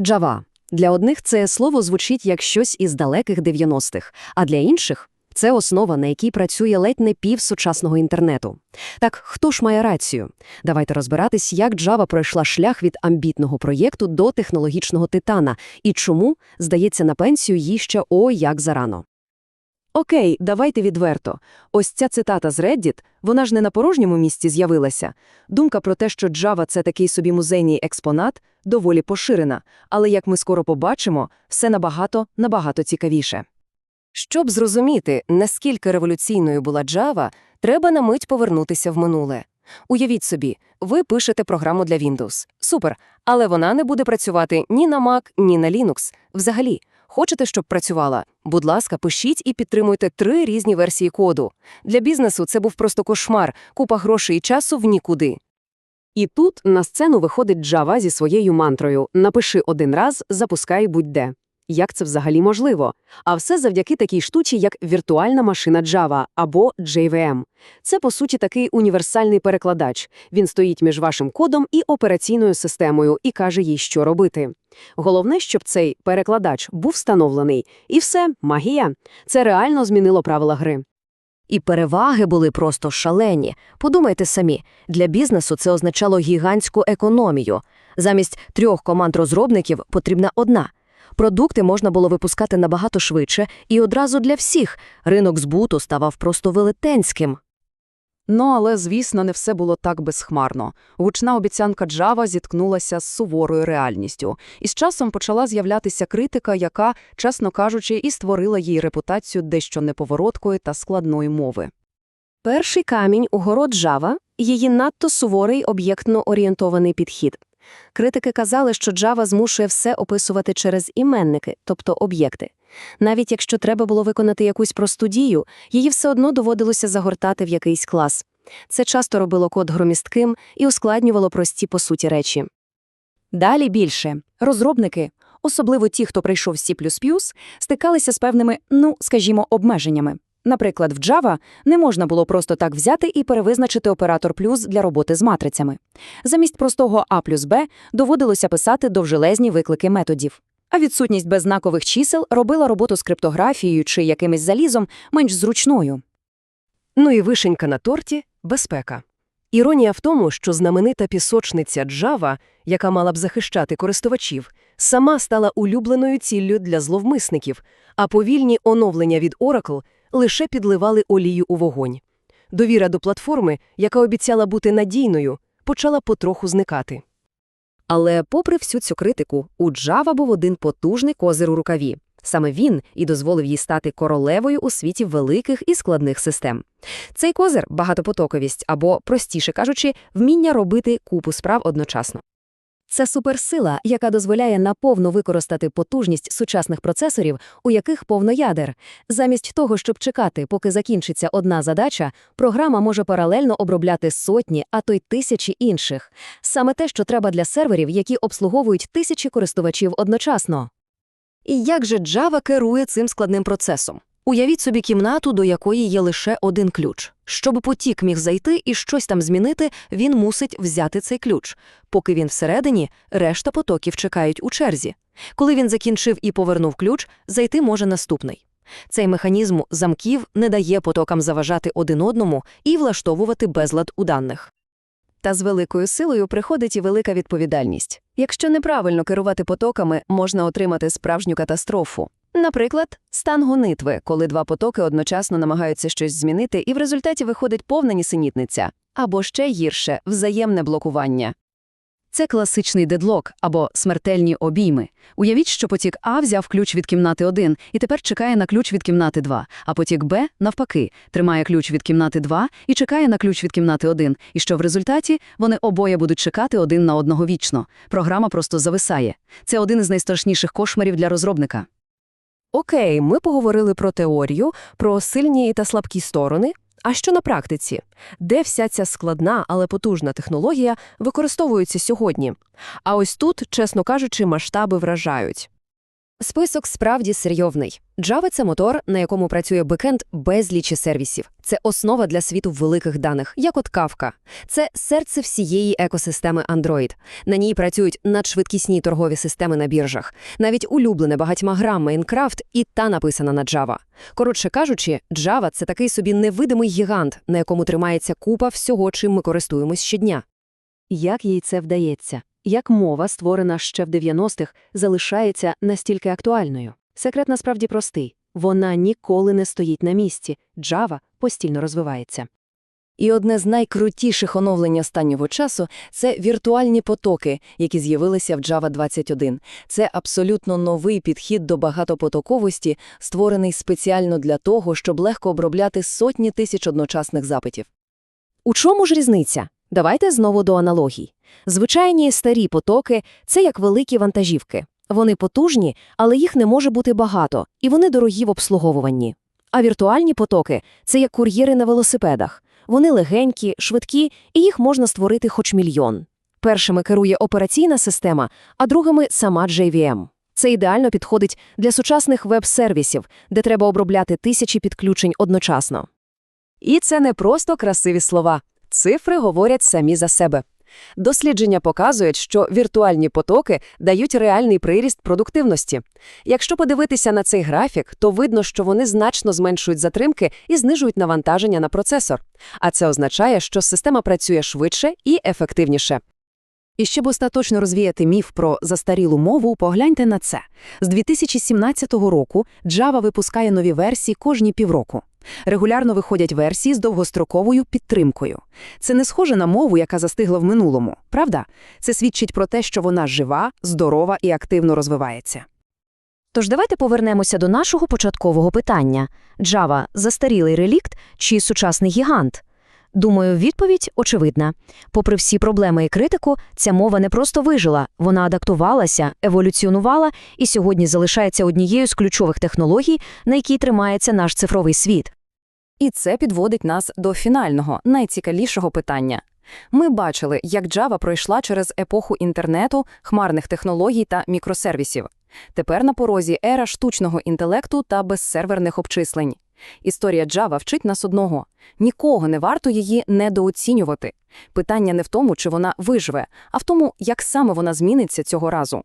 Java. Для одних це слово звучить як щось із далеких 90-х, а для інших – це основа, на якій працює ледь не пів сучасного інтернету. Так, хто ж має рацію? Давайте розбиратись, як Java пройшла шлях від амбітного проєкту до технологічного титана і чому, здається, на пенсію їй ще о як зарано. Окей, давайте відверто. Ось ця цитата з Reddit, вона ж не на порожньому місці з'явилася. Думка про те, що Java – це такий собі музейний експонат, доволі поширена. Але, як ми скоро побачимо, все набагато, набагато цікавіше. Щоб зрозуміти, наскільки революційною була Java, треба на мить повернутися в минуле. Уявіть собі, ви пишете програму для Windows. Супер, але вона не буде працювати ні на Mac, ні на Linux. Взагалі, хочете, щоб працювала? Будь ласка, пишіть і підтримуйте три різні версії коду. Для бізнесу це був просто кошмар, купа грошей і часу в нікуди. І тут на сцену виходить Java зі своєю мантрою «напиши один раз, запускай будь-де». Як це взагалі можливо? А все завдяки такій штуці, як віртуальна машина Java або JVM. Це, по суті, такий універсальний перекладач. Він стоїть між вашим кодом і операційною системою і каже їй, що робити. Головне, щоб цей перекладач був встановлений. І все, магія. Це реально змінило правила гри. І переваги були просто шалені. Подумайте самі, для бізнесу це означало гігантську економію. Замість трьох команд розробників потрібна одна. Продукти можна було випускати набагато швидше і одразу для всіх. Ринок збуту ставав просто велетенським. Ну, але, звісно, не все було так безхмарно. Гучна обіцянка Java зіткнулася з суворою реальністю. І з часом почала з'являтися критика, яка, чесно кажучи, і створила їй репутацію дещо неповороткої та складної мови. Перший камінь у город Java – її надто суворий об'єктно-орієнтований підхід. Критики казали, що Java змушує все описувати через іменники, тобто об'єкти. Навіть якщо треба було виконати якусь просту дію, її все одно доводилося загортати в якийсь клас. Це часто робило код громістким і ускладнювало прості по суті речі. Далі більше. Розробники, особливо ті, хто прийшов з C++, стикалися з певними, ну, скажімо, обмеженнями. Наприклад, в Java не можна було просто так взяти і перевизначити оператор плюс для роботи з матрицями. Замість простого А плюс Б доводилося писати довжелезні виклики методів. А відсутність беззнакових чисел робила роботу з криптографією чи якимось залізом менш зручною. Ну і вишенька на торті – безпека. Іронія в тому, що знаменита пісочниця Java, яка мала б захищати користувачів, сама стала улюбленою ціллю для зловмисників, а повільні оновлення від Oracle лише підливали олію у вогонь. Довіра до платформи, яка обіцяла бути надійною, почала потроху зникати. Але попри всю цю критику, у Java був один потужний козир у рукаві. Саме він і дозволив їй стати королевою у світі великих і складних систем. Цей козир – багатопотоковість або, простіше кажучи, вміння робити купу справ одночасно. Це суперсила, яка дозволяє наповну використати потужність сучасних процесорів, у яких повно ядер. Замість того, щоб чекати, поки закінчиться одна задача, програма може паралельно обробляти сотні, а то й тисячі інших. Саме те, що треба для серверів, які обслуговують тисячі користувачів одночасно. І як же Java керує цим складним процесом? Уявіть собі кімнату, до якої є лише один ключ. Щоб потік міг зайти і щось там змінити, він мусить взяти цей ключ. Поки він всередині, решта потоків чекають у черзі. Коли він закінчив і повернув ключ, зайти може наступний. Цей механізм замків не дає потокам заважати один одному і влаштовувати безлад у даних. Та з великою силою приходить і велика відповідальність. Якщо неправильно керувати потоками, можна отримати справжню катастрофу. Наприклад, стан гонитви, коли два потоки одночасно намагаються щось змінити, і в результаті виходить повна нісенітниця. Або ще гірше – взаємне блокування. Це класичний дедлок або смертельні обійми. Уявіть, що потік А взяв ключ від кімнати 1 і тепер чекає на ключ від кімнати 2, а потік Б, навпаки, тримає ключ від кімнати 2 і чекає на ключ від кімнати 1, і що в результаті вони обоє будуть чекати один на одного вічно. Програма просто зависає. Це один із найстрашніших кошмарів для розробника. Окей, ми поговорили про теорію, про сильні та слабкі сторони. А що на практиці? Де вся ця складна, але потужна технологія використовується сьогодні? А ось тут, чесно кажучи, масштаби вражають. Список справді серйозний. Java – це мотор, на якому працює бекенд безлічі сервісів. Це основа для світу великих даних, як от Kafka. Це серце всієї екосистеми Android. На ній працюють надшвидкісні торгові системи на біржах. Навіть улюблене багатьма гра Minecraft і та написана на Java. Коротше кажучи, Java – це такий собі невидимий гігант, на якому тримається купа всього, чим ми користуємось щодня. Як їй це вдається? Як мова, створена ще в 90-х, залишається настільки актуальною? Секрет насправді простий. Вона ніколи не стоїть на місці. Java постійно розвивається. І одне з найкрутіших оновлень останнього часу – це віртуальні потоки, які з'явилися в Java 21. Це абсолютно новий підхід до багатопотоковості, створений спеціально для того, щоб легко обробляти сотні тисяч одночасних запитів. У чому ж різниця? Давайте знову до аналогій. Звичайні старі потоки – це як великі вантажівки. Вони потужні, але їх не може бути багато, і вони дорогі в обслуговуванні. А віртуальні потоки – це як кур'єри на велосипедах. Вони легенькі, швидкі, і їх можна створити хоч мільйон. Першими керує операційна система, а другими – сама JVM. Це ідеально підходить для сучасних веб-сервісів, де треба обробляти тисячі підключень одночасно. І це не просто красиві слова. Цифри говорять самі за себе. Дослідження показують, що віртуальні потоки дають реальний приріст продуктивності. Якщо подивитися на цей графік, то видно, що вони значно зменшують затримки і знижують навантаження на процесор. А це означає, що система працює швидше і ефективніше. І щоб остаточно розвіяти міф про застарілу мову, погляньте на це. З 2017 року Java випускає нові версії кожні півроку. Регулярно виходять версії з довгостроковою підтримкою. Це не схоже на мову, яка застигла в минулому, правда? Це свідчить про те, що вона жива, здорова і активно розвивається. Тож давайте повернемося до нашого початкового питання. Java – застарілий релікт чи сучасний гігант? Думаю, відповідь очевидна. Попри всі проблеми і критику, ця мова не просто вижила, вона адаптувалася, еволюціонувала і сьогодні залишається однією з ключових технологій, на якій тримається наш цифровий світ. І це підводить нас до фінального, найцікавішого питання. Ми бачили, як Java пройшла через епоху інтернету, хмарних технологій та мікросервісів. Тепер на порозі ера штучного інтелекту та безсерверних обчислень. Історія Java вчить нас одного – нікого не варто її недооцінювати. Питання не в тому, чи вона виживе, а в тому, як саме вона зміниться цього разу.